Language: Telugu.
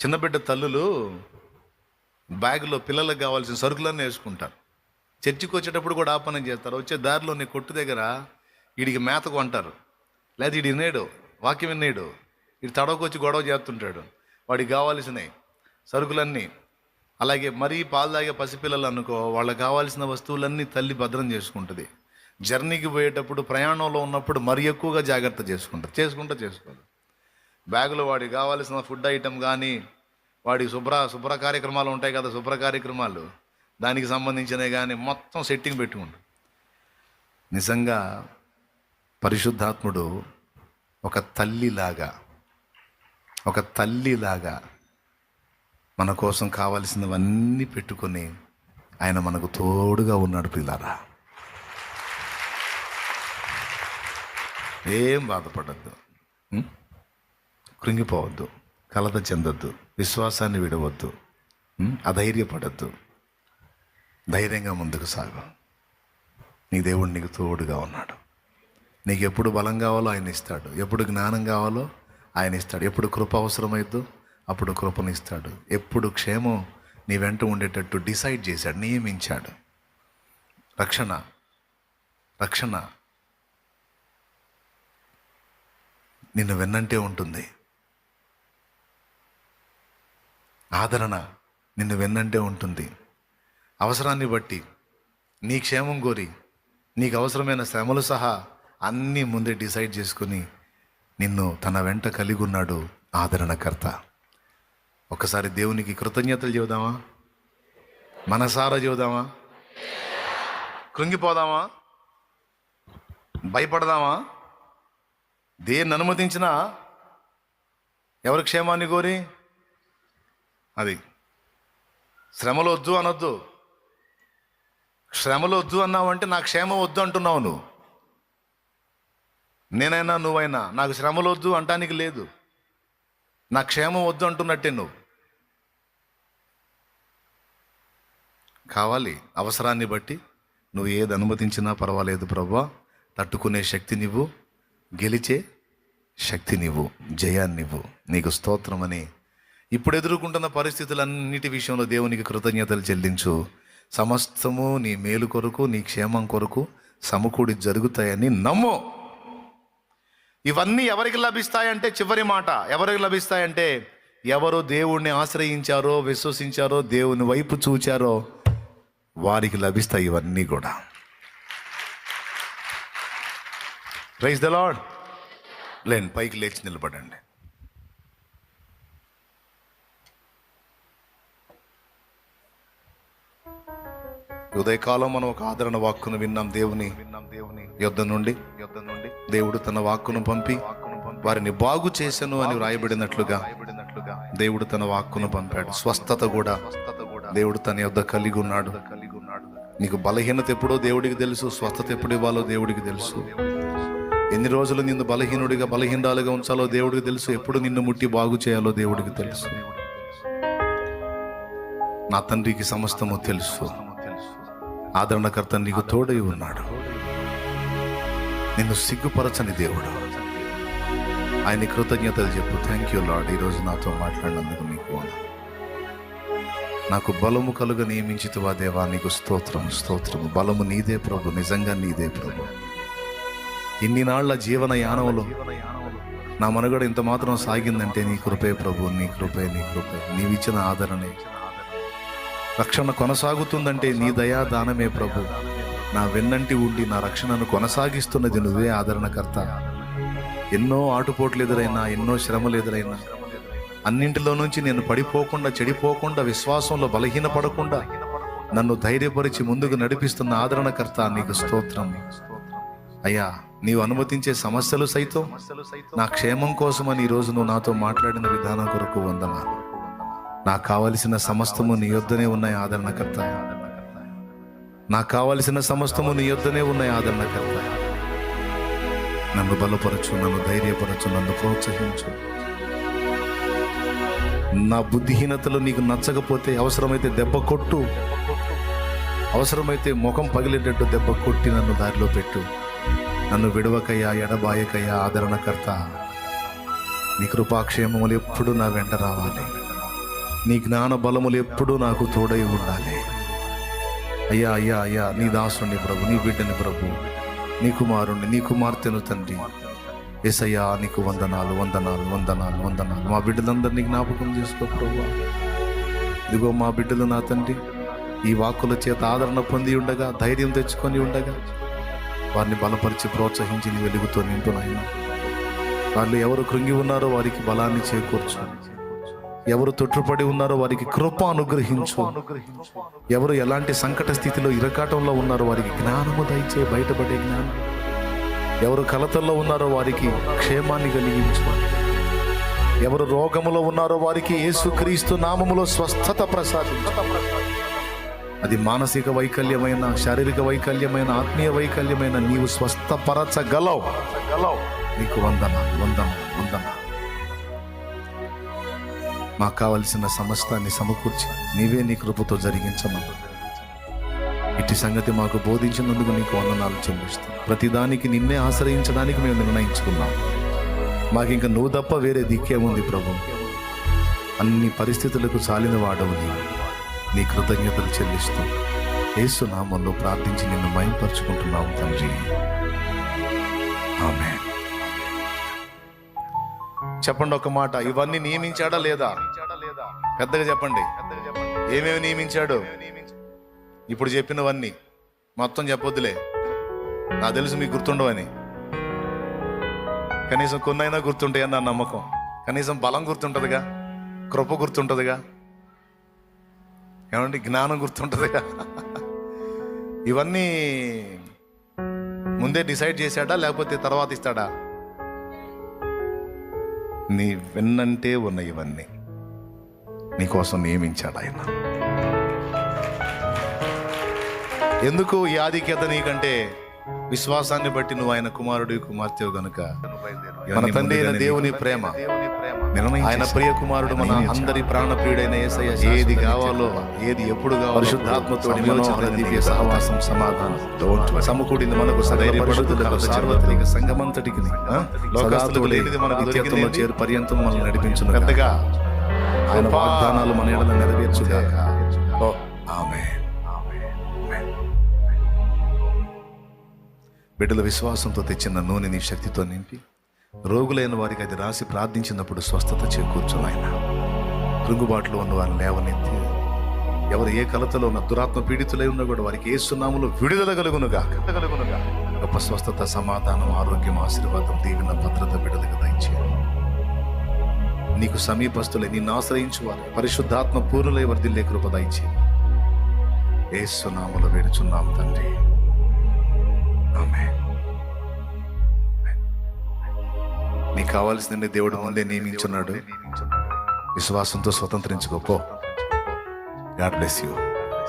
చిన్నబిడ్డ తల్లులు బ్యాగులో పిల్లలకు కావాల్సిన సరుకులన్నీ వేసుకుంటారు. చర్చికి వచ్చేటప్పుడు కూడా ఆపనం చేస్తారు. వచ్చే దారిలో నీ కొట్టు దగ్గర వీడికి మేత కొంటారు లేదా వీడి వినేడు వాక్యం వినేడు వీడు తడవకొచ్చి గొడవ చేస్తుంటాడు. వాడికి కావాల్సినవి సరుకులన్నీ అలాగే మరీ పాలు తాగే పసిపిల్లలు అనుకో వాళ్ళకి కావాల్సిన వస్తువులన్నీ తల్లి భద్రం చేసుకుంటుంది. జర్నీకి పోయేటప్పుడు ప్రయాణంలో ఉన్నప్పుడు మరీ ఎక్కువగా జాగ్రత్త చేసుకుంటారు చేసుకుంటూ చేసుకోదు. బ్యాగులో వాడికి కావాల్సిన ఫుడ్ ఐటెం కానీ వాడి శుభ్ర శుభ్ర కార్యక్రమాలు ఉంటాయి కదా శుభ్ర కార్యక్రమాలు. దానికి సంబంధించినవి కానీ మొత్తం సెట్టింగ్ పెట్టుకుండు నిజంగా పరిశుద్ధాత్ముడు ఒక తల్లిలాగా ఒక తల్లిలాగా మన కోసం కావలసినవన్నీ పెట్టుకొని ఆయన మనకు తోడుగా ఉన్నాడు పిల్లారా. ఏం బాధపడద్దు. కృంగిపోవద్దు కలత చెందొద్దు. విశ్వాసాన్ని విడవద్దు? అధైర్యపడద్దు. ధైర్యంగా ముందుకు సాగు. నీ దేవుడు నీకు తోడుగా ఉన్నాడు. నీకు ఎప్పుడు బలం కావాలో ఆయన ఇస్తాడు. ఎప్పుడు జ్ఞానం కావాలో ఆయన ఇస్తాడు. ఎప్పుడు కృప అవసరమైద్దో అప్పుడు కృపను ఇస్తాడు. ఎప్పుడు క్షేమం నీ వెంట ఉండేటట్టు డిసైడ్ చేశాడు నియమించాడు. రక్షణ రక్షణ. నిన్ను వెన్నంటే ఉంటుంది. ఆదరణ నిన్ను వెన్నంటే ఉంటుంది. అవసరాన్ని బట్టి నీ క్షేమం కోరి నీకు అవసరమైన శ్రమలు సహా అన్నీ ముందే డిసైడ్ చేసుకుని నిన్ను తన వెంట కలిగి ఉన్నాడు ఆదరణకర్త. ఒకసారి దేవునికి కృతజ్ఞతలు చెబుదామా? మనసారా చెబుదామా? కృంగిపోదామా? భయపడదామా? దేన్ని అనుమతించినా ఎవరి క్షేమాన్ని కోరి? అది. శ్రమలు వద్దు అనొద్దు. శ్రమలు వద్దు అన్నావంటే నా క్షేమం వద్దు అంటున్నావు నువ్వు. నేనైనా నువ్వైనా నాకు శ్రమలు వద్దు అంటానికి లేదు. నా క్షేమం వద్దు అంటున్నట్టే నువ్వు. కావాలి అవసరాన్ని బట్టి నువ్వు ఏది అనుమతించినా పర్వాలేదు ప్రభా. తట్టుకునే శక్తి గెలిచే శక్తి జయాన్నివ్వు. నీకు స్తోత్రమని ఇప్పుడు ఎదుర్కొంటున్న పరిస్థితులన్నిటి విషయంలో దేవునికి కృతజ్ఞతలు చెల్లించు. సమస్తము నీ మేలు కొరకు నీ క్షేమం కొరకు సమకూడి జరుగుతాయని నమ్ము. ఇవన్నీ ఎవరికి లభిస్తాయంటే చివరి మాట. ఎవరికి లభిస్తాయంటే ఎవరు దేవుణ్ణి ఆశ్రయించారో విశ్వసించారో దేవుని వైపు చూచారో వారికి లభిస్తాయి ఇవన్నీ కూడా. రైస్ ద లాడ్ లేండి పైకి లేచి నిలబడండి. ఉదయకాలం మనం ఒక ఆదరణ వాక్కును విన్నాం దేవుని విన్నాం దేవుని యుద్ధ నుండి. యుద్ధం నుండి దేవుడు తన వాక్కును పంపి వారిని బాగు చేశాను అని వ్రాయబడినట్లుగా దేవుడు తన వాక్కును పంపాడు. స్వస్థత కూడా దేవుడు తన యొద్ కలిగి ఉన్నాడు. కలిగి ఉన్నాడు నీకు బలహీనత ఎప్పుడో దేవుడికి తెలుసు స్వస్థత ఎప్పుడు ఇవ్వాలో దేవుడికి తెలుసు. ఎన్ని రోజులు నిన్ను బలహీనుడిగా బలహీనాలుగా ఉంచాలో దేవుడికి తెలుసు ఎప్పుడు నిన్ను ముట్టి బాగు చేయాలో దేవుడికి తెలుసు. నా తండ్రికి సమస్తము తెలుసు. ఆదరణకర్త నీకు తోడై ఉన్నాడు. నిన్ను సిగ్గుపరచని దేవుడు. ఆయన కృతజ్ఞతలు చెప్పు. థ్యాంక్ యూ లాడ్ ఈరోజు నాతో మాట్లాడినందుకు నీకు నాకు బలము కలుగ నియమించితువా దేవా? నీకు స్తోత్రం స్తోత్రం బలము నీదే ప్రభు. నిజంగా నీదే ప్రభు. ఇన్ని నాళ్ళ జీవన యానంలో నా మనుగడ ఇంత మాత్రం సాగిందంటే నీ కృపే ప్రభు. నీ కృపే నీ కృపే. నీవిచ్చిన ఆదరణే. రక్షణ కొనసాగుతుందంటే నీ దయా దానమే ప్రభు. నా వెన్నంటి ఉండి నా రక్షణను కొనసాగిస్తున్నది నువ్వే ఆదరణకర్త. ఎన్నో ఆటుపోట్లు ఎదురైనా ఎన్నో శ్రమలు ఎదురైనా అన్నింటిలో నుంచి నేను పడిపోకుండా చెడిపోకుండా విశ్వాసంలో బలహీనపడకుండా నన్ను ధైర్యపరిచి ముందుకు నడిపిస్తున్న ఆదరణకర్త నీకు స్తోత్రం. అయ్యా నీవు అనుమతించే సమస్యలు సైతం నా క్షేమం కోసమని ఈరోజు నువ్వు నాతో మాట్లాడిన విధానం కొరకు వందనాలు. నాకు కావలసిన సమస్తము నీ యొద్దనే ఉన్నాయి ఆదరణకర్త. నాకు కావలసిన సమస్తము నీ యొద్దనే ఉన్నాయి ఆదరణకర్త. నన్ను బలపరచు నన్ను ధైర్యపరచు నన్ను ప్రోత్సహించు. నా బుద్ధిహీనతలు నీకు నచ్చకపోతే అవసరమైతే దెబ్బ కొట్టు. అవసరమైతే ముఖం పగిలేటట్టు దెబ్బ కొట్టి నన్ను దారిలో పెట్టు. నన్ను విడవకయ్యా ఎడబాయకయ్యా ఆదరణకర్త. నీ కృపాక్షేమములు ఎప్పుడు నా వెంట రావాలి. నీ జ్ఞాన బలములు ఎప్పుడూ నాకు తోడై ఉండాలి. అయ్యా అయ్యా అయ్యా నీ దాసుని ప్రభు నీ బిడ్డని ప్రభు నీ కుమారుణ్ణి నీ కుమార్తెను తండ్రి. ఎసయ్యా నీకు వందనాలు వందనాలు వందనాలు వందనాలు. మా బిడ్డలందరినీ జ్ఞాపకం చేసుకో ప్రభు. ఇదిగో మా బిడ్డలు నా తండ్రి ఈ వాక్కుల చేత ఆదరణ పొంది ఉండగా ధైర్యం తెచ్చుకొని ఉండగా వారిని బలపరిచి ప్రోత్సహించి నీ వెలుగుతో నింపునైనా వాళ్ళు ఎవరు కృంగి ఉన్నారో వారికి బలాన్ని చేకూర్చు. ఎవరు తొట్టుపడి ఉన్నారో వారికి కృప అనుగ్రహించు. ఎవరు ఎలాంటి సంకట స్థితిలో ఇరకాటంలో ఉన్నారో వారికి జ్ఞానము దయచే బయటపడే జ్ఞానం. ఎవరు కలతల్లో ఉన్నారో వారికి క్షేమాన్ని కలిగించు. ఎవరు రోగములో ఉన్నారో వారికి యేసుక్రీస్తు నామములో స్వస్థత ప్రసాదించు. అది మానసిక వైకల్యమైన శారీరక వైకల్యమైన ఆత్మీయ వైకల్యమైన నీవు స్వస్థపరచగలవు. నీకు వందన వందన వందన మాకు కావలసిన సమస్తాన్ని సమకూర్చి నీవే నీ కృపతో జరిగించమని. ఇట్టి సంగతి మాకు బోధించినందుకు నీకు వందనాలు చెల్లిస్తాం ప్రతిదానికి నిన్నే ఆశ్రయించడానికి మేము నిర్ణయించుకున్నాం. మాకు ఇంకా నువ్వు తప్ప వేరే దిక్కే ఉంది ప్రభు. అన్ని పరిస్థితులకు చాలిన వాడవు నీ కృతజ్ఞతలు చెల్లిస్తూ ఏసునామంలో ప్రార్థించి నిన్ను మయంపరుచుకుంటున్నాము తండ్రి. ఆమె చెప్పండి ఒక మాట. ఇవన్నీ నియమించాడా లేదా? పెద్దగా చెప్పండి. ఏమేమి నియమించాడు? ఇప్పుడు చెప్పినవన్నీ. మొత్తం చెప్పొద్దులే. నాకు తెలుసు మీకు గుర్తుండవని. కనీసం కొన్నైనా గుర్తుంటాయని నా నమ్మకం. కనీసం బలం గుర్తుంటుందిగా. కృప గుర్తుంటుందిగా. ఏమండి? జ్ఞానం గుర్తుంటుందిగా. ఇవన్నీ ముందే డిసైడ్ చేశాడా? లేకపోతే తర్వాత ఇస్తాడా? నీ వెన్నంటే ఉన్న ఇవన్నీ నీకోసం నియమించాడు ఆయన. ఎందుకు ఈ ఆధిక్యత నీకంటే విశ్వాసాన్ని బట్టి నువ్వు ఆయన కుమారుడు కుమార్తె గనుక? మన తండ్రి దేవుని ప్రేమ. ఆయన ప్రియ కుమారుడు మన అందరి ప్రాణ ప్రియుడైన ఏది కావాలో ఏది ఎప్పుడు కావాలో పరిశుద్ధాత్మతో దివ్య సహవాసం. సమాధానం. సమకూడింది మనకు సధైర్యపడుతులకు సార్వత్రిక సంగమంతటికి. లోకాస్తులకు లేనిది మనకు చేరు పర్యంతం మనల్ని నడిపించును పెద్దగా ఆయన వాగ్దానాలు మన ఏడల నెరవేర్చుగాక. ఓ ఆమె బిడ్డల విశ్వాసంతో తెచ్చిన నూనె నీ శక్తితో నింపి రోగులైన వారికి అది రాసి ప్రార్థించినప్పుడు స్వస్థత చేకూర్చును ఆయన. కృంగుబాటులో ఉన్న వారిని లేవనెత్తి ఎవరు ఏ కలతలో ఉన్న దురాత్మ పీడితులై ఉన్నా కూడా వారికి ఏ సున్నాములు విడుదల కలుగునుగా కలుగునుగా గొప్ప స్వస్థత సమాధానం ఆరోగ్యం ఆశీర్వాదం దీవెన భద్రత బిడ్డలకు దయచేయండి నీకు సమీపస్తులే నిన్ను ఆశ్రయించు వారు పరిశుద్ధాత్మ పూర్ణులై వర్ధిల్లే కృప దయచేయండి ఏ సున్నాములు వేడుచున్నాం తండ్రి. ఆమె నీకు కావాల్సింది దేవుడు ముందే నియమించున్నాడు. విశ్వాసంతో స్వతంత్రించుకోపో గాడ్ బ్లెస్ యూ